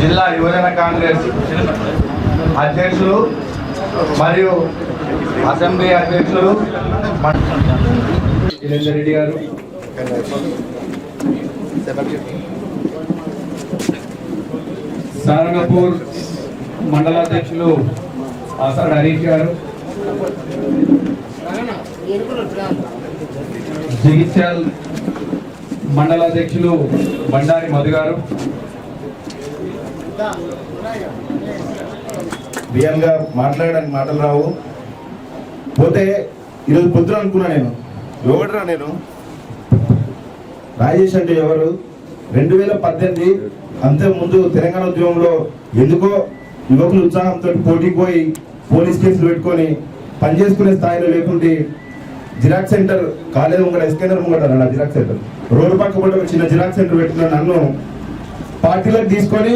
జిల్లా యువజన కాంగ్రెస్ అధ్యక్షులు మరియు అసెంబ్లీ అధ్యక్షులు రెడ్డి గారు. సారంగపూర్ మండలాధ్యక్షులు ఆసాడ్ హరీష్ గారు. జగిత్యాల్ మండలాధ్యక్షులు బండారి మధు గారు. బియ్యంగా మాట్లాడడానికి మాటలు రావు. పోతే ఈరోజు పొద్దున అనుకున్నా నేను. ఎవడరా నేను? రాజేష్ అంటే ఎవరు? రెండు వేల పద్దెనిమిది అంతే ముందు తెలంగాణ ఉద్యమంలో ఎందుకో యువకులు ఉత్సాహంతో పోటీకి పోయి పోలీస్ కేసులు పెట్టుకొని పనిచేసుకునే స్థాయిలో లేకుంటే జిరాక్స్ సెంటర్ కాలేజ్ ముంగట ఎస్కేందర్ ముంగట నా జిరాక్స్ సెంటర్. రోడ్డు పక్క కూడా ఒక చిన్న జిరాక్స్ సెంటర్ పెట్టిన నన్ను. పార్టీలకు తీసుకొని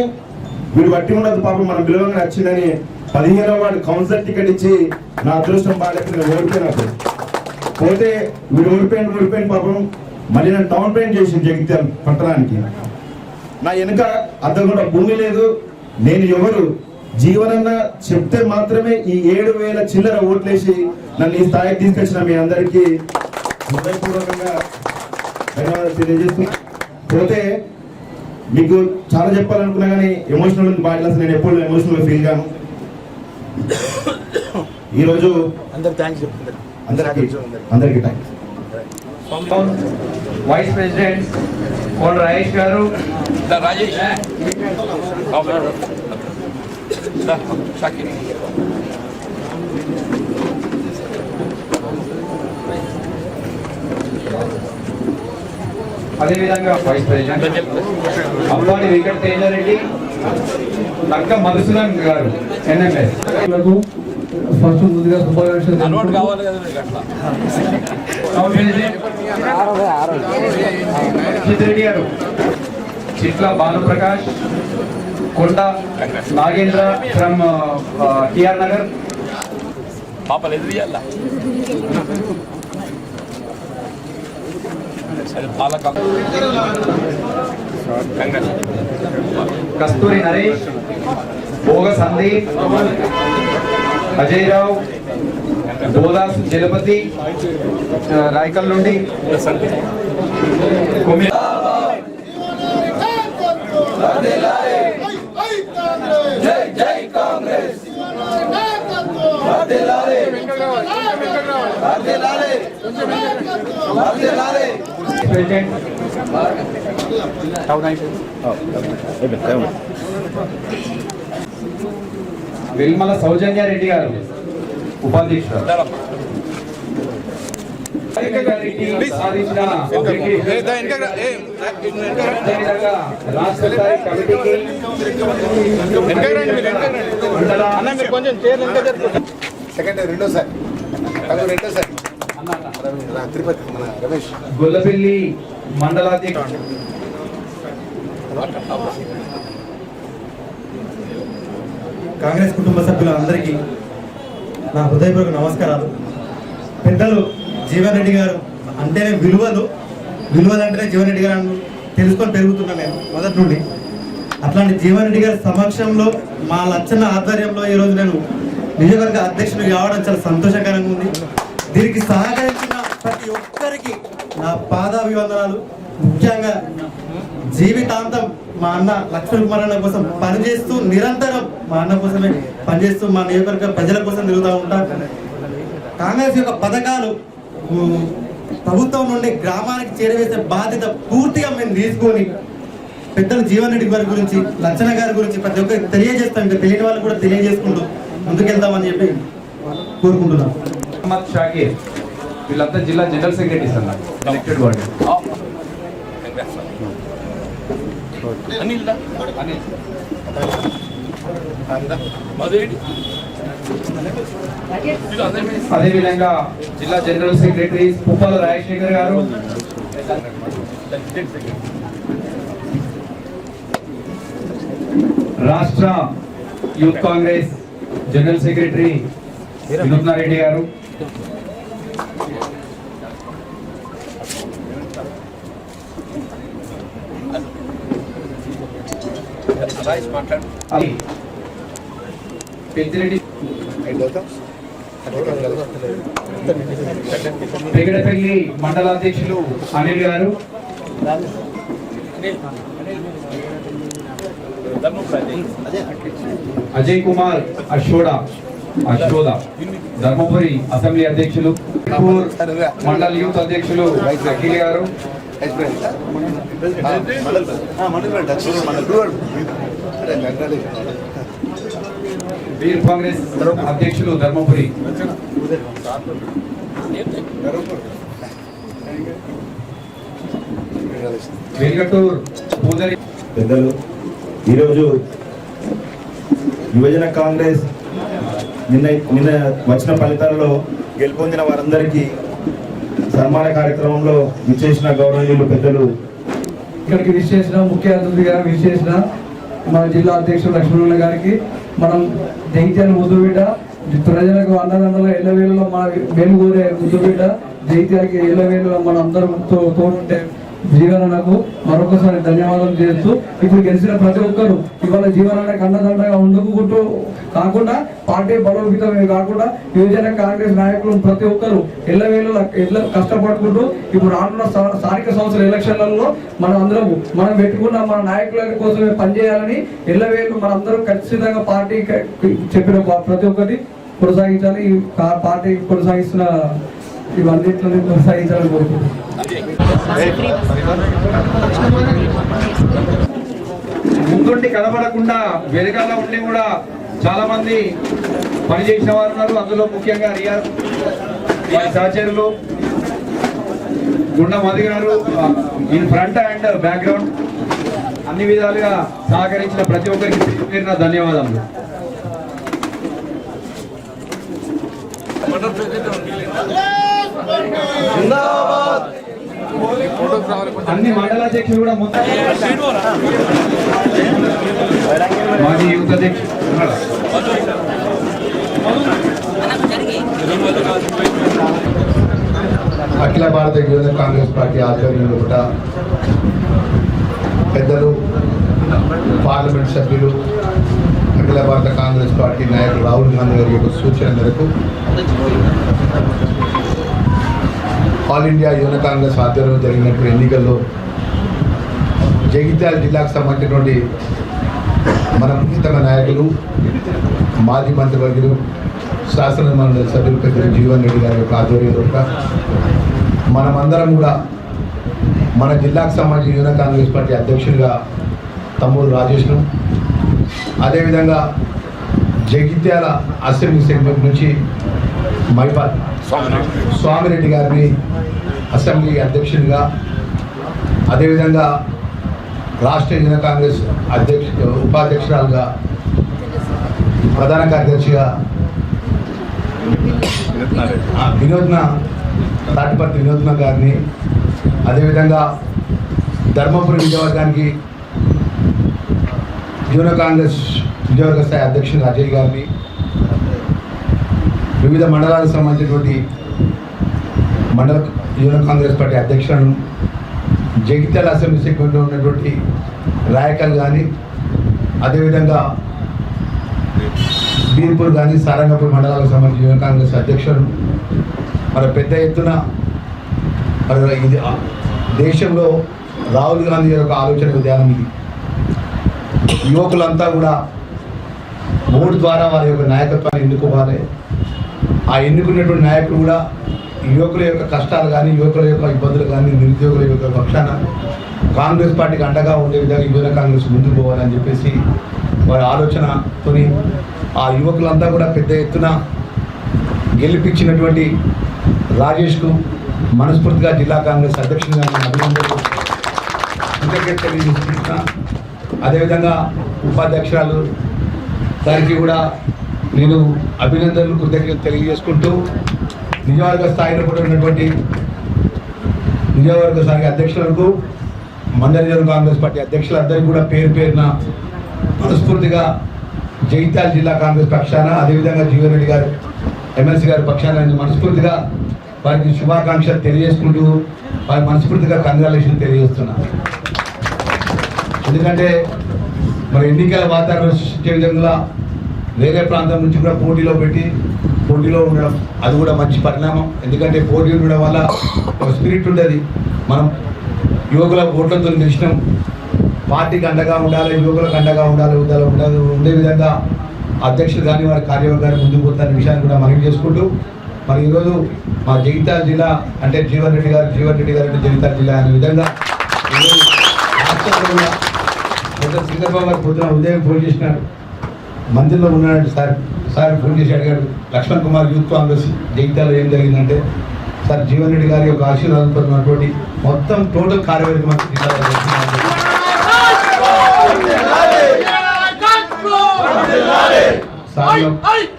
వీడు బట్టి ఉండదు పాపం మనం విలువంగా వచ్చిందని పదిహేనో వాడు కౌన్సిలర్ టికెట్ ఇచ్చి నా అదృష్టం బాగాలేక నేను ఓడిపోయినప్పుడు పోతే వీడు ఓడిపోయిన ఓడిపోయిన పాపం. మళ్ళీ నన్ను టౌన్ పెయింట్ చేసింది జగిత్యాల పట్టణానికి. నా వెనుక అర్థం కూడా భూమి లేదు. నేను ఎవరు? జీవనంగా చెప్తే మాత్రమే ఈ ఏడు వేల చిల్లర ఓట్లేసి నన్ను ఈ స్థాయికి తీసుకొచ్చిన మీ అందరికీ హృదయపూర్వకంగా ధన్యవాదాలు తెలియజేస్తూ పోతే మీకు చాలా చెప్పాలనుకున్నా కానీ ఎమోషనల్ బాగా నేను ఎప్పుడు ఎమోషనల్ ఫీల్ గాను. ఈరోజు అందరికి అందరికీ అందరికీ thanks vice president Kon Rajesh garu. Rajesh అదేవిధంగా వైస్ ప్రెసిడెంట్ అమ్మాడి వెంకట తేజారెడ్డి నక్క మధుసూదన్ గారు ఎన్ఎంఏ ఫస్ట్ ముందుగా శుభాకాంక్షలు అలవాటు తెలుపుకుంటూ కావాలి కదా మీకు అట్లా? టౌన్ ప్రెసిడెంట్ అక్షిత్ రెడ్డి గారు చిట్ల భానుప్రకాష్ కొండ నాగేంద్ర ఫ్రమ్ టిఆర్ నగర్. పాపలు ఎదురు చేయాలా అది పాలక. కంగ్రెస్ కస్తూరి నరేష్ భోగ సందీప్ అజయ్ రావు బోదాస్ జలపతి రాయకల్ నుండి. కొమ్మి- జై కాంగ్రెస్ ప్రెసిడెంట్ వెల్మల సౌజన్య రెడ్డి గారు ఉపాధ్యక్షుడు రెడ్డి సాధించిన అదేవిధంగా రాష్ట్ర స్థాయి కమిటీకి కొంచెం చైర్లు సెకండ్ రెండోసారి రెండోసారి తిరుపతి మన రమేష్ గొల్లపల్లి మండలాధ్యక్షుడు కాంగ్రెస్ కుటుంబ సభ్యులందరికీ నా హృదయపూర్వక నమస్కారాలు. పెద్దలు జీవన్ రెడ్డి గారు అంటేనే విలువలు. విలువలు అంటేనే జీవన్ రెడ్డి గారు తెలుసుకొని పెరుగుతున్నాను నేను మొదటి నుండి. అట్లాంటి జీవన్ రెడ్డి గారి సమక్షంలో మా లచ్చన్న ఆధ్వర్యంలో ఈరోజు నేను నియోజకవర్గ అధ్యక్షుడు కావడం చాలా సంతోషకరంగా ఉంది. దీనికి సహకరించిన ప్రతి ఒక్కరికి నా పాదాభివందనాలు. ముఖ్యంగా జీవితాంతం మా అన్న లక్ష్మణ్ కుమార్ అన్న కోసం పనిచేస్తూ నిరంతరం మా అన్న కోసమే పనిచేస్తూ మా నియోజకవర్గ ప్రజల కోసం తిరుగుతూ ఉంటా కాంగ్రెస్ యొక్క పథకాలు ప్రభుత్వం నుండి గ్రామానికి చేరవేసే బాధ్యత పూర్తిగా మేము తీసుకొని పెద్దలు జీవన్ రెడ్డి గారి గురించి లచ్చన గారి గురించి ప్రతి ఒక్కరికి తెలియజేస్తాం ఇంకా తెలియని వాళ్ళు కూడా తెలియజేసుకుంటూ ముందుకెళ్తామని చెప్పి కోరుకుంటున్నాం. షాకీర్ వీళ్ళంతా జిల్లా జనరల్ సెక్రటరీస్ అన్నారు ఎలక్టెడ్ అనిల్ అనిల్. మధురెడ్డి అందరి అదేవిధంగా జిల్లా జనరల్ సెక్రటరీ పుప్పాల రాజశేఖర్ గారు. రాష్ట్ర youth Congress general secretary Vinuthnareddy గారు. పెద్దిరెడ్డి పెగడపల్లి మండల అధ్యక్షులు అనిల్ గారు. అజయ్ కుమార్ అశోడ అశోద. ధర్మపురి అసెంబ్లీ అధ్యక్షులు. మండల్ యూత్ అధ్యక్షులు అఖిల్ గారు. వీర్ కాంగ్రెస్ అధ్యక్షులు ధర్మపురి. పెద్దలు ఈరోజు యువజన కాంగ్రెస్ నిన్న నిన్న వచ్చిన ఫలితాలలో గెలుపొందిన వారందరికీ సన్మాన కార్యక్రమంలో విచ్చేసిన గౌరవనీయులు పెద్దలు. ఇక్కడికి విచ్చేసిన ముఖ్య అతిథిగా విచ్చేసిన మన జిల్లా అధ్యక్షుడు లక్ష్మణ గారికి మనం జైత్యాల ముద్దుబిడ్డ ప్రజలకు అన్నదండల ఎల్లవేళలో మన మేము కోరే ముద్దుబిడ్డ జైత్యాలకి ఎల్లవేళలో మనం అందరం తోడుంటే జీవనకు మరొకసారి ధన్యవాదాలు చేస్తూ ఇప్పుడు గెలిచిన ప్రతి ఒక్కరు ఇవాళ జీవనానికి అన్నదండగా ఉండుకుంటూ కాకుండా పార్టీ బలోపేతమే కాకుండా యువజన కాంగ్రెస్ నాయకులు ప్రతి ఒక్కరు ఎల్లవేళ ఎల్ల కష్టపడుకుంటూ ఇప్పుడు రానున్న స్థానిక సంస్థల ఎలక్షన్లలో మనం అందరం మనం పెట్టుకున్న మన నాయకుల కోసమే పనిచేయాలని ఎల్లవేళ మనందరం ఖచ్చితంగా పార్టీ చెప్పిన ప్రతి ఒక్కటి కొనసాగించాలి. పార్టీ కొనసాగిస్తున్న ఇవన్నింటిని కొనసాగించాలని కోరుకుంటున్నాను ముందుండి కనబడకుండా వెనకాల ఉండి కూడా చాలా మంది పనిచేసిన వారు ఉన్నారు. అందులో ముఖ్యంగా రియాజ్ సహచరులు గుండ మధు గారు ఇన్ ఫ్రంట్ అండ్ బ్యాక్గ్రౌండ్ అన్ని విధాలుగా సహకరించిన ప్రతి ఒక్కరికి పేరు పేరున ధన్యవాదాలు జిందాబాద్! అన్ని మండలాధ్యక్షులు కూడా మొత్తం మాజీ యూత్ అధ్యక్షుడు అఖిల భారత యువజన కాంగ్రెస్ పార్టీ ఆధ్వర్యంలో కూడా పెద్దలు పార్లమెంట్ సభ్యులు అఖిల భారత కాంగ్రెస్ పార్టీ నాయకులు రాహుల్ గాంధీ గారి యొక్క సూచన మేరకు ఆల్ ఇండియా యువన కాంగ్రెస్ ఆధ్వర్యంలో జరిగినటువంటి ఎన్నికల్లో జగిత్యాల జిల్లాకు సంబంధించినటువంటి మన ప్రీతమ నాయకులు మాజీ మంత్రివర్గులు శాసన మండలి సభ్యులు పెద్దలు జీవన్ రెడ్డి గారి యొక్క ఆధ్వర్యంలో మనమందరం కూడా మన జిల్లాకు సంబంధించిన యువన కాంగ్రెస్ పార్టీ అధ్యక్షుడిగా తమ్ముడు రాజేష్ను అదేవిధంగా జగిత్యాల అసెంబ్లీ సెగ్మెంట్ నుంచి మైపాల్ స్వామిరెడ్డి గారిని అసెంబ్లీ అధ్యక్షుడిగా అదేవిధంగా రాష్ట్ర యువ కాంగ్రెస్ అధ్యక్ష ఉపాధ్యక్షురాలుగా ప్రధాన కార్యదర్శిగా వినోద్న తాటిపర్తి వినోద్న గారిని అదేవిధంగా ధర్మపురి నియోజకవర్గానికి యువన కాంగ్రెస్ నియోజకవర్గ స్థాయి అధ్యక్షుడు అజయ్ గారిని వివిధ మండలాలకు సంబంధించినటువంటి మండల యువన కాంగ్రెస్ పార్టీ అధ్యక్షులను జగిత్యాల అసెంబ్లీ సెగ్మెంట్లో ఉన్నటువంటి రాయకల్ కానీ అదేవిధంగా బీర్పూర్ కానీ సారంగపూర్ మండలాలకు సంబంధించిన యువ కాంగ్రెస్ అధ్యక్షులు మరి పెద్ద ఎత్తున మరి ఇది దేశంలో రాహుల్ గాంధీ యొక్క ఆలోచన విధానం ఇది. యువకులంతా కూడా ఓటు ద్వారా వారి యొక్క నాయకత్వాన్ని ఎన్నుకోవాలి ఆ ఎన్నుకున్నటువంటి నాయకుడు కూడా యువకుల యొక్క కష్టాలు కానీ యువకుల యొక్క ఇబ్బందులు కానీ నిరుద్యోగుల యొక్క పక్షాన కాంగ్రెస్ పార్టీకి అండగా ఉండే విధంగా యువన కాంగ్రెస్ ముందుకు పోవాలని చెప్పేసి వారి ఆలోచనతోని ఆ యువకులంతా కూడా పెద్ద ఎత్తున గెలిపించినటువంటి రాజేష్కు మనస్ఫూర్తిగా జిల్లా కాంగ్రెస్ అధ్యక్షునిగా నేను అభినందనలు. కృతజ్ఞత తెలియజేస్తున్నా అదేవిధంగా ఉపాధ్యక్షురాలు దానికి కూడా నేను అభినందనలు కృతజ్ఞత తెలియజేసుకుంటూ నియోజకవర్గ స్థాయిలో కూడా ఉన్నటువంటి నియోజకవర్గ స్థాయి అధ్యక్షులకు మండల కాంగ్రెస్ పార్టీ అధ్యక్షులందరికీ కూడా పేరు పేరున మనస్ఫూర్తిగా జగిత్యాల జిల్లా కాంగ్రెస్ పక్షాన అదేవిధంగా జీవన్ రెడ్డి గారు ఎమ్మెల్సీ గారి పక్షాన మనస్ఫూర్తిగా వారికి శుభాకాంక్షలు తెలియజేసుకుంటూ వారి మనస్ఫూర్తిగా కంగ్రాలేషన్ తెలియజేస్తున్నా. ఎందుకంటే మరి ఎన్నికల వాతావరణం సృష్టించే విధంగా వేరే ప్రాంతం నుంచి కూడా పోటీలో పెట్టి పోటీలో ఉండడం అది కూడా మంచి పరిణామం. ఎందుకంటే పోటీ ఉండడం వల్ల ఒక స్పిరిట్ ఉండేది మనం యువకుల ఓట్లతో గెలిచినాం పార్టీకి అండగా ఉండాలి యువకులకు అండగా ఉండాలి ఉండాలి ఉండాలి. ఉండే విధంగా అధ్యక్షులు కానీ వారి కార్యవర్గాన్ని కానీ ముందుకు పోతున్న విషయాన్ని కూడా మనవి చేసుకుంటూ మరి ఈరోజు మా జగిత్యాల జిల్లా అంటే జీవన్ రెడ్డి గారు జీవన్ రెడ్డి గారు అంటే జగిత్యాల జిల్లా అనే విధంగా ఈరోజు రాష్ట్రంలో కూడా గారు పొద్దున ఉదయం ఫోన్ చేసినారు. మందిరంలో ఉన్నాడు సార్ సార్ ఫోన్ చేసి అడిగాడు లక్ష్మణ్ కుమార్ యూత్ కాంగ్రెస్ జగిత్యాలో ఏం జరిగిందంటే సార్ జీవన్ రెడ్డి గారి యొక్క ఆశీర్వాదంతో ఉన్నటువంటి మొత్తం టోటల్ కార్యవర్గం అంతా జిల్లాలో జరిగింది. సార్లు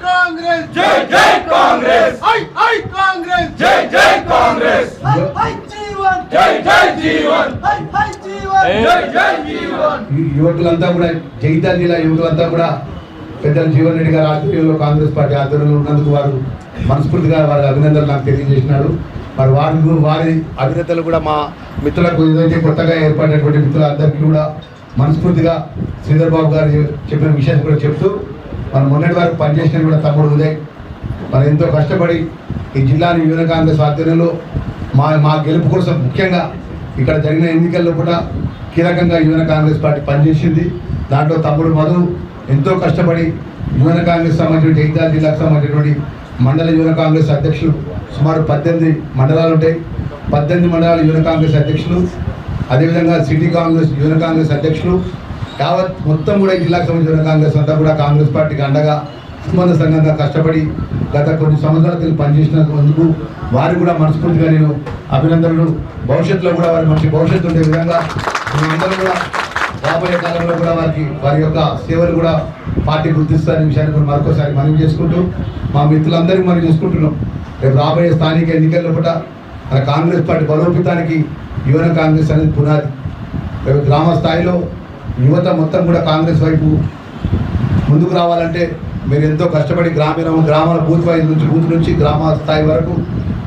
కాంగ్రెస్ జై జై కాంగ్రెస్ ఐ ఐ కాంగ్రెస్ జై జై కాంగ్రెస్. ఐ జీవన్ జై జై జీవన్. ఐ ఐ జీవన్ జై జై జీవన్. యు- యువకులంతా కూడా జగిత్యాల జిల్లా యువకులంతా కూడా పెద్దలు జీవన్ రెడ్డి గారి ఆధ్వర్యంలో కాంగ్రెస్ పార్టీ ఆధ్వర్యంలో ఉన్నందుకు వారు మనస్ఫూర్తిగా వారి అభినందనలు నాకు తెలియజేసినారు. మరి వారి వారి అభినందనలు కూడా మా మిత్రులకు ఏదైతే కొత్తగా ఏర్పడినటువంటి మిత్రులందరికీ కూడా మనస్ఫూర్తిగా శ్రీధర్ బాబు గారు చెప్పిన విషయాన్ని కూడా చెప్తూ మనం మొన్నటి వరకు పనిచేసిన కూడా తమ్ముడు ఉదయ్. మరి ఎంతో కష్టపడి ఈ జిల్లాని యువన కాంగ్రెస్ ఆధ్వర్యంలో మా మా గెలుపు కోసం ముఖ్యంగా ఇక్కడ జరిగిన ఎన్నికల్లో కూడా కీలకంగా యువన కాంగ్రెస్ పార్టీ పనిచేసింది. దాంట్లో తమ్ముడు మధు ఎంతో కష్టపడి యువన కాంగ్రెస్ సంబంధించిన జగిత్యాల జిల్లాకు సంబంధించినటువంటి మండల యువన కాంగ్రెస్ అధ్యక్షులు సుమారు పద్దెనిమిది మండలాలు ఉంటాయి. పద్దెనిమిది మండలాల యువన కాంగ్రెస్ అధ్యక్షులు అదేవిధంగా సిటీ కాంగ్రెస్ యువన కాంగ్రెస్ అధ్యక్షులు యావత్ మొత్తం కూడా జిల్లాకు సంబంధించిన కాంగ్రెస్ అంతా కూడా కాంగ్రెస్ పార్టీకి అండగా సుమంద సంఘంగా కష్టపడి గత కొన్ని సంవత్సరాల క్రితం పనిచేసినందుకు వారు కూడా మనస్ఫూర్తిగా నేను అభినందనలు. భవిష్యత్తులో కూడా వారి మంచి భవిష్యత్తు ఉండే విధంగా మేమందరం కూడా రాబోయే కాలంలో కూడా వారికి వారి యొక్క సేవలు కూడా పార్టీ గుర్తిస్తారనే విషయాన్ని కూడా మరొకసారి మనవి చేసుకుంటూ మా మిత్రులందరికీ మనం చూసుకుంటున్నాం. రేపు రాబోయే స్థానిక ఎన్నికల్లో కూడా మన కాంగ్రెస్ పార్టీ బలోపేతానికి యువన కాంగ్రెస్ అనేది పునాది. రేపు గ్రామ స్థాయిలో యువత మొత్తం కూడా కాంగ్రెస్ వైపు ముందుకు రావాలంటే మీరు ఎంతో కష్టపడి గ్రామీణ గ్రామాల బూత్ వైజ్ నుంచి బూత్ నుంచి గ్రామ స్థాయి వరకు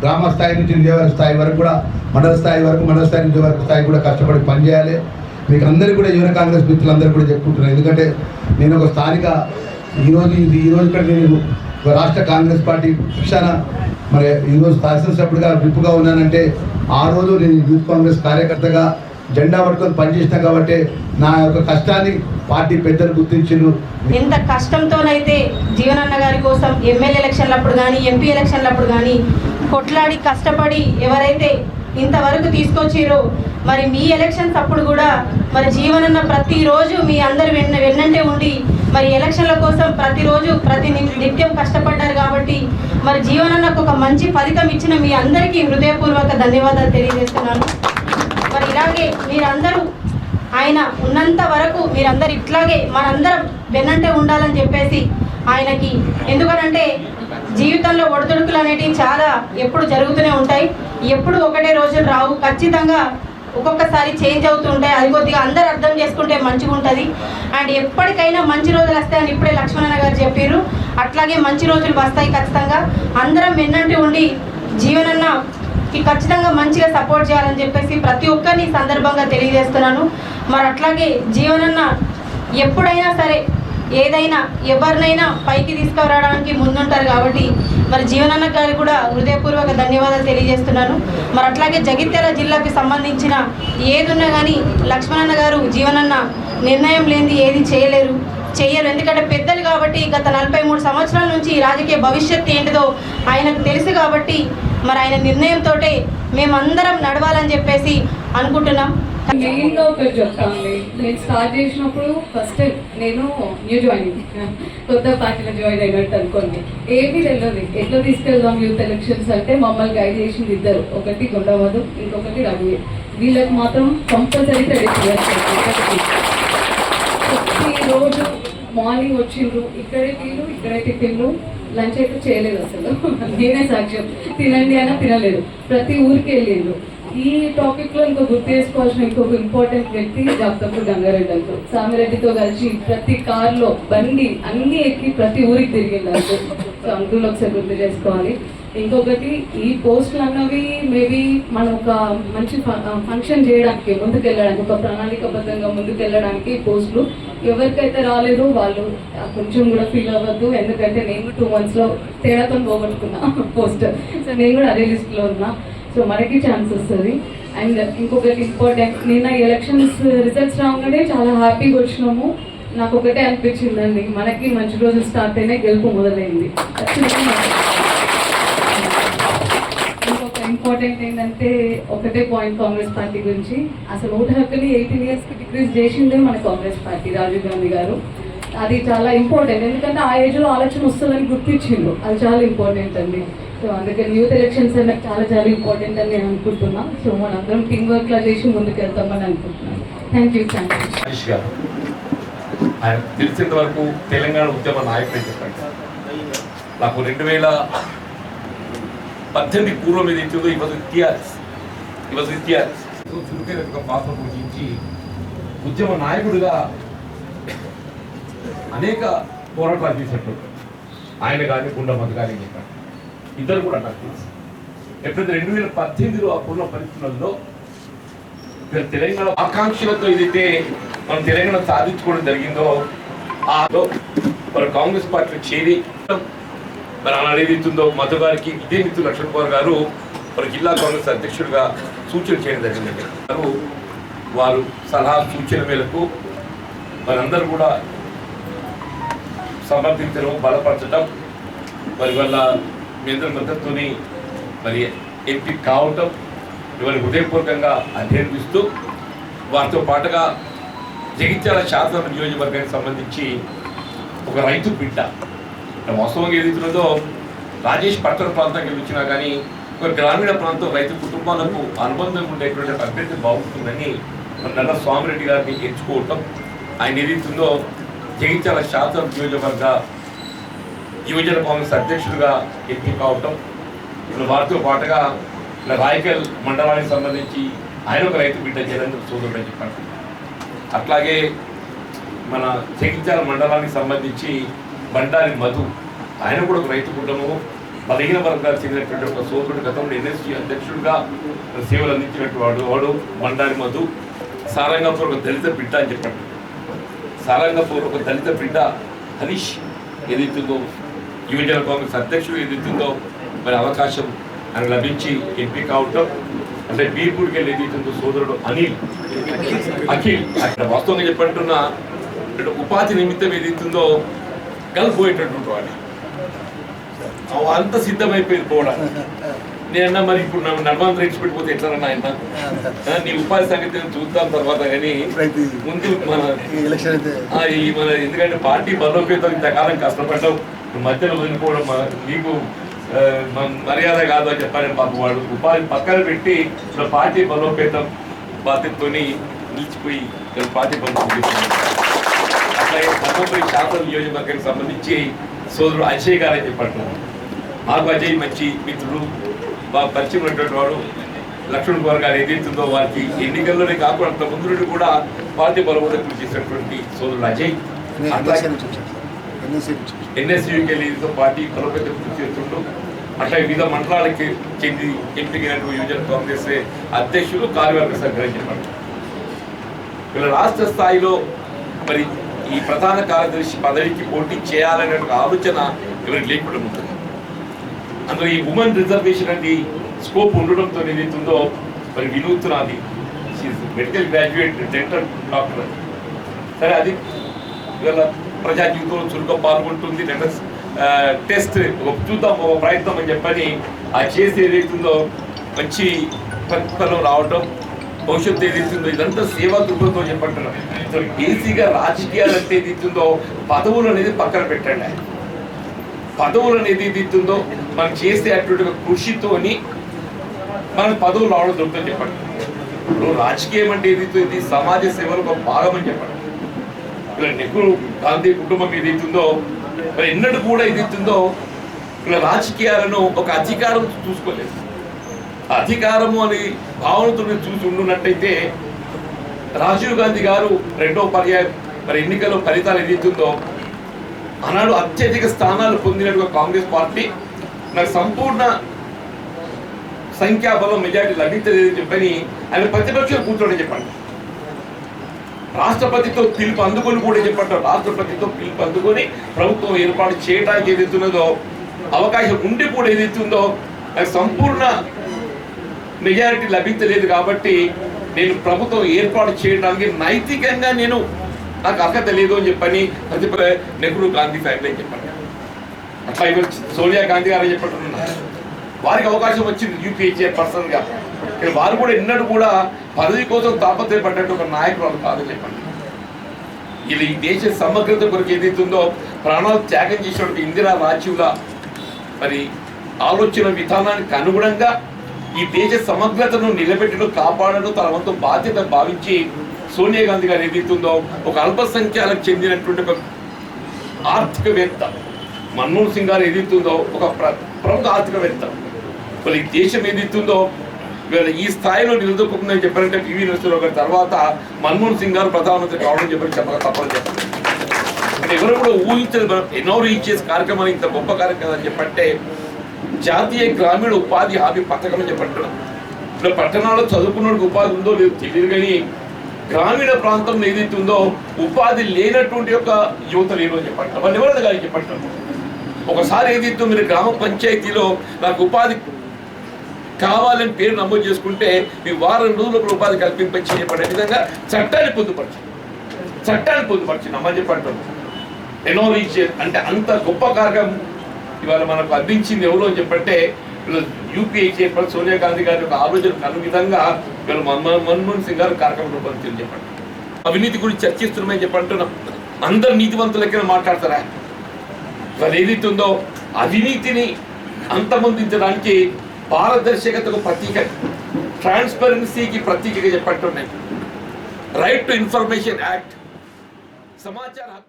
గ్రామ స్థాయి నుంచి నియోజకవర్గ స్థాయి వరకు కూడా మండల స్థాయి వరకు మండల స్థాయి నియోజకవర్గ స్థాయి కూడా కష్టపడి పనిచేయాలి. మీకు అందరూ కూడా యువన కాంగ్రెస్ మిత్రులందరూ కూడా చెప్పుకుంటున్నాను. ఎందుకంటే నేను ఒక స్థానిక ఈరోజు ఇది ఈరోజు ఇక్కడ నేను రాష్ట్ర కాంగ్రెస్ పార్టీ పక్షాన మరి ఈరోజు శాసనసభ్యుడిగా విప్పుగా ఉన్నానంటే ఆ రోజు నేను యూత్ కాంగ్రెస్ కార్యకర్తగా జెండా పట్టుకొని పనిచేసిన కాబట్టి నా యొక్క కష్టాన్ని పార్టీ పెద్దలు గుర్తించిండ్రు. ఎంత కష్టంతోనైతే జీవనన్న గారి కోసం ఎమ్మెల్యే ఎలక్షన్లప్పుడు కానీ ఎంపీ ఎలక్షన్లప్పుడు కానీ కొట్లాడి కష్టపడి ఎవరైతే ఇంతవరకు తీసుకొచ్చిరు మరి మీ ఎలక్షన్స్ అప్పుడు కూడా మరి జీవనన్న ప్రతిరోజు మీ అందరు వెన్న వెన్నంటే ఉండి మరి ఎలక్షన్ల కోసం ప్రతిరోజు ప్రతి నిత్యం కష్టపడ్డారు కాబట్టి మరి జీవనన్నకు ఒక మంచి ఫలితం ఇచ్చిన మీ అందరికీ హృదయపూర్వక ధన్యవాదాలు తెలియజేస్తున్నాను. మరి ఇలాగే మీరందరూ ఆయన ఉన్నంత వరకు మీరందరూ ఇట్లాగే మనందరం వెన్నంటే ఉండాలని చెప్పేసి ఆయనకి. ఎందుకనంటే జీవితంలో ఒడిదుడుకులు అనేటివి చాలా ఎప్పుడు జరుగుతూనే ఉంటాయి. ఎప్పుడు ఒకటే రోజులు రావు. ఖచ్చితంగా ఒక్కొక్కసారి చేంజ్ అవుతుంటాయి అది కొద్దిగా అందరు అర్థం చేసుకుంటే మంచిగా ఉంటుంది. అండ్ ఎప్పటికైనా మంచి రోజులు వస్తాయని ఇప్పుడే లక్ష్మణ గారు చెప్పారు అట్లాగే మంచి రోజులు వస్తాయి ఖచ్చితంగా. అందరం ఎన్నంటి ఉండి జీవనన్న ఖచ్చితంగా మంచిగా సపోర్ట్ చేయాలని చెప్పేసి ప్రతి ఒక్కరిని సందర్భంగా తెలియజేస్తున్నాను. మరి అట్లాగే జీవనన్న ఎప్పుడైనా సరే ఏదైనా ఎవరినైనా పైకి తీసుకురావడానికి ముందుంటారు కాబట్టి మరి జీవనన్న గారికి కూడా హృదయపూర్వక ధన్యవాదాలు తెలియజేస్తున్నాను. మరి అట్లాగే జగిత్యాల జిల్లాకి సంబంధించిన ఏదున్నా కానీ లక్ష్మణన్న గారు జీవనన్న నిర్ణయం లేనిది ఏది చేయలేరు చేయరు ఎందుకంటే పెద్దలు కాబట్టి గత నలభై మూడు సంవత్సరాల నుంచి రాజకీయ భవిష్యత్తు ఏంటిదో ఆయనకు తెలుసు కాబట్టి మరి ఆయన నిర్ణయంతో మేమందరం నడవాలని చెప్పేసి అనుకుంటున్నాం. మెయిన్గా ఒకటి చెప్తాను నేను స్టార్ట్ చేసినప్పుడు ఫస్ట్ నేను న్యూ జాయినింగ్ కొత్త పార్టీలో జాయిన్ అయినట్టు అనుకోండి. ఏమీ తెలియదు. ఎట్లా తీసుకెళ్దాం యూత్ ఎలక్షన్స్ అంటే మమ్మల్ని గైడ్ చేసింది ఇద్దరు. ఒకటి గుండవదు ఇంకొకటి రవి వీళ్ళకి మాత్రం కంపల్సరీ ప్రతిరోజు మార్నింగ్ వచ్చిండ్రు. ఇక్కడే తీరు ఇక్కడే టిఫిన్లు. లంచ్ అయితే చేయలేదు అసలు. నేనే సాక్ష్యం. తినండి అయినా తినలేదు. ప్రతి ఊరికి వెళ్ళిండ్రు. ఈ టాపిక్లో ఇంకో గుర్తు చేసుకోవాల్సిన ఇంకొక ఇంపార్టెంట్ వ్యక్తి జాగ్రత్త గంగారెడ్డి అంటూ సామిరెడ్డితో కలిసి ప్రతి కార్లో బండి అన్ని ఎక్కి ప్రతి ఊరికి తిరిగింది అంటూ సో అంకుల్ ఒకసారి గుర్తు చేసుకోవాలి. ఇంకొకటి ఈ పోస్టులు అన్నవి మేబీ మనం ఒక మంచి ఫంక్షన్ చేయడానికి ముందుకెళ్ళడానికి ఒక ప్రణాళికబద్ధంగా ముందుకెళ్ళడానికి ఈ పోస్టులు ఎవరికైతే రాలేదో వాళ్ళు కొంచెం కూడా ఫీల్ అవ్వద్దు. ఎందుకంటే నేను టూ మంత్స్లో తేడాతో పోగొట్టుకున్నా పోస్టర్ సో నేను కూడా అదే లిస్ట్లో ఉన్నా. సో మనకి ఛాన్స్ వస్తుంది. అండ్ ఇంకొకటి ఇంపార్టెంట్ నిన్న ఎలక్షన్స్ రిజల్ట్స్ రాగానే చాలా హ్యాపీగా వచ్చినాము. నాకు ఒకటే అనిపించిందండి మనకి మంచి రోజులు స్టార్ట్ అయినా గెలుపు మొదలైంది. ఇంకొక ఇంపార్టెంట్ ఏంటంటే ఒకటే పాయింట్ కాంగ్రెస్ పార్టీ గురించి. అసలు ఓటు హక్కుని ఎయిటీన్ ఇయర్స్కి డిక్రీజ్ చేసిందే మన కాంగ్రెస్ పార్టీ రాజీవ్ గాంధీ గారు. అది చాలా ఇంపార్టెంట్ ఎందుకంటే ఆ ఏజ్లో ఆలోచన వస్తుందని గుర్తించిండు. అది చాలా ఇంపార్టెంట్ అండి. సో అందుకని యూత్ ఎలక్షన్స్ అనేది చాలా చాలా ఇంపార్టెంట్ అని నేను అనుకుంటున్నా. సో మనందరం టీం వర్క్లా చేసి ముందుకు వెళ్తామని అనుకుంటున్నాను థ్యాంక్ యూ థ్యాంక్ యూ ఆయన తెలిసినంత వరకు తెలంగాణ ఉద్యమ నాయకుడే చెప్పండి? నాకు రెండు వేల పద్దెనిమిది పూర్వం ఏది ఇచ్చిందో ఇతిహాస్ ఈ వాజ్ ఇతిహాస్ చురుకైన ఒక పాత్ర పోషించి ఉద్యమ నాయకుడిగా అనేక పోరాటాలు చేసినట్టు ఆయన కానీ గుండమ్మద్ కానీ చెప్పారు. ఇద్దరు కూడా నాకు తెలుసు. ఎప్పుడైతే రెండు వేల పద్దెనిమిదిలో అప్పుడున్న పరిస్థితులలో ఇక్కడ తెలంగాణ ఆకాంక్షలతో ఏదైతే మనం తెలంగాణ సాధించుకోవడం జరిగిందో ఆ మరి కాంగ్రెస్ పార్టీ చేరి మరి ఆనాడు ఏదైతుందో మధు గారికి ఇదే మిత్రులు లక్ష్మణ్ కుమార్ గారు మరి జిల్లా కాంగ్రెస్ అధ్యక్షుడిగా సూచన చేయడం జరిగిందండి. వారు వారు సలహా సూచన మేరకు మనందరూ కూడా సమర్థించడం బలపరచడం మరి వాళ్ళ మీ అందరి మద్దతుని మరి ఎంపీ కావటం ఇవన్నీ హృదయపూర్వకంగా అభ్యర్థిస్తూ వారితో పాటుగా జగిత్యాల శాసన నియోజకవర్గానికి సంబంధించి ఒక రైతు బిడ్డ. వాస్తవంగా ఏదైతున్నదో రాజేష్ పట్టణ ప్రాంతం వచ్చినా కానీ ఒక గ్రామీణ ప్రాంతం రైతు కుటుంబాలకు అనుబంధం ఉండేటువంటి అభ్యర్థి బాగుంటుందని నల్ల స్వామిరెడ్డి గారిని ఎంచుకోవటం. ఆయన ఏదైతుందో జగిత్యాల శాసన నియోజకవర్గ యువజన కాంగ్రెస్ అధ్యక్షుడిగా ఎంపిక కావటం. ఇప్పుడు వారితో పాటుగా ఇలా రాయకల్ మండలానికి సంబంధించి ఆయన ఒక రైతు బిడ్డ జగన్ సోదరుడు అని చెప్పారు. అట్లాగే మన జగిత్యాల మండలానికి సంబంధించి బండారి మధు ఆయన కూడా ఒక రైతు కుటుంబము. బలహీన వర్గాలు చెందినటువంటి ఒక సోదరుడు గతంలో ఎన్ఎస్సీ అధ్యక్షుడిగా సేవలు అందించినటువంటి వాడు వాడు బండారి మధు. సారంగపూర్ ఒక దళిత బిడ్డ అని చెప్పాడు సారంగపూర్ ఒక దళిత బిడ్డ హనీష్. ఏదైతుందో యువజన కాంగ్రెస్ అధ్యక్షుడు ఏదైతుందో మరి అవకాశం ఆయన లభించి ఎంపీ కావటం అంటే బీర్పూడికి వెళ్ళి ఏదైతుందో సోదరుడు అనిల్ అఖిల్ అక్కడ వాస్తవంగా చెప్పంటున్న ఉపాధి నిమిత్తం ఏదైతుందో కలిపోయేటటువంటి వాడు అంత సిద్ధమైపోయింది పోవడానికి. నేనన్నా మరి ఇప్పుడు నన్ను నడవంతరం ఇచ్చిపెట్టిపోతే ఎట్లా ఆయన? నీ ఉపాధి సంగతి చూద్దాం తర్వాత కానీ ముందు మన ఈ మన ఎందుకంటే పార్టీ బలోపేతం ఇంతకాలం కష్టపడ్డావు. మధ్యలో వదిలిపోవడం మ- నీకు ఆ, మ- మర్యాద కాదు అని చెప్పాలని పాప వాడు ఉపాధి పక్కన పెట్టి ఇప్పుడు పార్టీ బలోపేతం బాధ్యతతోని నిలిచిపోయి పార్టీ బలోపేతం అట్లాగే ధర్మపురి శాసన నియోజకవర్గానికి సంబంధించి సోదరుడు అజయ్ గారు అని చెప్పంటున్నారు మాకు అజయ్ మంచి మిత్రుడు. బాగా పరిచయం ఉన్నటువంటి వాడు లక్ష్మణ్ కుమార్ గారు ఏదైతుందో వారికి ఎన్నికల్లోనే కాకుండా అంత ముందు కూడా పార్టీ బలవంతం చేసినటువంటి సోదరుడు అజయ్. అట్లాగే ఎన్ఎస్యూకి వెళ్ళి పార్టీ బలోపేతం కృషి చేస్తుంటూ అట్లా వివిధ మండలాలకి చెంది ఎంపికైనటువంటి యువజన కాంగ్రెస్ అధ్యక్షులు కార్యవర్గ సభ్యులు చెప్పారు వీళ్ళ రాష్ట్ర స్థాయిలో మరి ఈ ప్రధాన కార్యదర్శి పదవికి పోటీ చేయాలనే ఆలోచన ఎవరికి లేకుండా ఉంటుంది. అందులో ఈ ఉమెన్ రిజర్వేషన్ అనేది స్కోప్ ఉండడంతో ఏదైతుందో మరి వినూత్నాది. మెడికల్ గ్రాడ్యుయేట్ డెంటల్ డాక్టర్ సరే అది ఇవాళ ప్రజా జీవితంలో చురుగ్గా పాల్గొంటుంది. నెక్స్ట్ టెస్ట్ ఒక చూద్దాం ఒక ప్రయత్నం అని చెప్పని ఆ చేసి ఏదైతుందో మంచి ప్రతిఫలం రావటం భవిష్యత్తు ఏదైతుందో ఇదంతా సేవా దృక్పథంతో చెప్పంటున్నారు. సో రాజకీయాలు అంటే ఏదైతుందో పదవులు అనేది పక్కన పెట్టండి. ఆయన. పదవులు అనేది ఏదైతుందో మనం చేసే అటువంటి కృషితోని మనం పదవులు రావడం దొరుకుతుంది చెప్పండి. ఇప్పుడు రాజకీయం అంటే ఏదైతే ఇది సమాజ సేవలో ఒక భాగం అని చెప్పండి. నెహ్రూ గాంధీ కుటుంబం ఏదైతుందో మరి ఎన్నడూ కూడా ఏదైతుందో ఇలా రాజకీయాలను ఒక అధికారం చూసుకోలేదు. అధికారము అని భావనతో చూసి ఉండున్నట్టయితే రాజీవ్ గాంధీ గారు రెండో పర్యాయం మరి ఎన్నికల్లో ఫలితాలు ఏదైతుందో ఆనాడు అత్యధిక స్థానాలు పొందినట్టుగా కాంగ్రెస్ పార్టీ నాకు సంపూర్ణ సంఖ్యాబలం మెజార్టీ లభించలేదని చెప్పని ఆయన ప్రతిపక్షం కూర్చోడని చెప్పండి. రాష్ట్రపతితో పిలుపు అందుకొని కూడా చెప్పంటారు? రాష్ట్రపతితో పిలుపు అందుకొని ప్రభుత్వం ఏర్పాటు చేయడానికి ఏదైతున్నదో అవకాశం ఉండి కూడా ఏదైతుందో నాకు సంపూర్ణ మెజారిటీ లభించలేదు కాబట్టి నేను ప్రభుత్వం ఏర్పాటు చేయడానికి నైతికంగా నేను నాకు అర్హత లేదు అని చెప్పని ప్రతి నెహ్రూ గాంధీ ఫ్యామిలీ అని చెప్పండి అట్లా సోనియా గాంధీ గారు చెప్పట్టున్నారు వారికి అవకాశం వచ్చింది యూపీఏ పర్సన్గా వారు కూడా ఎన్నడూ కూడా పదవి కోసం తాపత్రయపడ్డట్టు ఒక నాయకురాలు కాదు చెప్పండి. ఇలా ఈ దేశ సమగ్రత కొరకు ఏదైతుందో ప్రాణాలు త్యాగం చేసినటువంటి ఇందిరా రాజీవ్ల మరి ఆలోచన విధానానికి అనుగుణంగా ఈ దేశ సమగ్రతను నిలబెట్టడం కాపాడడం తన వంతు బాధ్యత భావించి సోనియా గాంధీ గారు ఏదైతుందో ఒక అల్పసంఖ్యాలకు చెందినటువంటి ఒక ఆర్థికవేత్త మన్మోహన్ సింగ్ గారు ఏదైతుందో ఒక ప్ర- ప్రముఖ ఆర్థికవేత్త. మరి ఈ దేశం ఏదైతుందో వీళ్ళు ఈ స్థాయిలో నిలదొక్కుందని చెప్పారంటే పివి నరసింహరావు గారి తర్వాత మన్మోహన్ సింగ్ గారు ప్రధానమంత్రి కావడం చెప్పారు చెప్పక తప్పని చెప్పారు. అంటే ఎవరు కూడా ఊహించదు మనం ఎన్నో చేసే కార్యక్రమం ఇంత గొప్ప కార్యక్రమం అని చెప్పంటే జాతీయ గ్రామీణ ఉపాధి హామీ పథకం అని చెప్పంటున్నాం ఇప్పుడు పట్టణాల్లో చదువుకున్నోడికి ఉపాధి ఉందో లేదో తెలియదు కానీ గ్రామీణ ప్రాంతంలో ఏదైతే ఉందో ఉపాధి లేనటువంటి యొక్క యువత లేరు అని చెప్పంటాం వాళ్ళు ఎవరు కానీ చెప్పంటాం ఒకసారి ఏదైతే మీరు గ్రామ పంచాయతీలో నాకు ఉపాధి కావాలని పేరు నమోదు చేసుకుంటే మీ వారం రోజులకు ఉపాధి కల్పింప చేయబడే విధంగా చట్టాన్ని పొందుపరచు. చట్టాన్ని పొందుపరచు. అమ్మ చెప్పంటాం ఎన్నో అంటే అంత గొప్ప కార్యక్రమం ఇవాళ మనకు అందించింది ఎవరు అని చెప్పంటే యూపీఐ చైర్పర్సన్ సోనియా గాంధీ గారి యొక్క ఆలోచన కను విధంగా ఇవాళ మన్మోహన్ మన్మోహన్ సింగ్ గారు కార్యక్రమం రూపొందించింది చెప్పండి. అవినీతి గురించి చర్చిస్తున్నామని చెప్పంటున్నాం అందరు నీతివంతులకి మాట్లాడతారా? ఇవాళ ఏదైతే ఉందో అవినీతిని అంతమొందించడానికి పారదర్శకతకు ప్రతీక ట్రాన్స్పరెన్సీకి ప్రతీకగా చెప్పట్టున్నాయి రైట్ టు ఇన్ఫర్మేషన్ యాక్ట్ సమాచార హక్కు చట్టం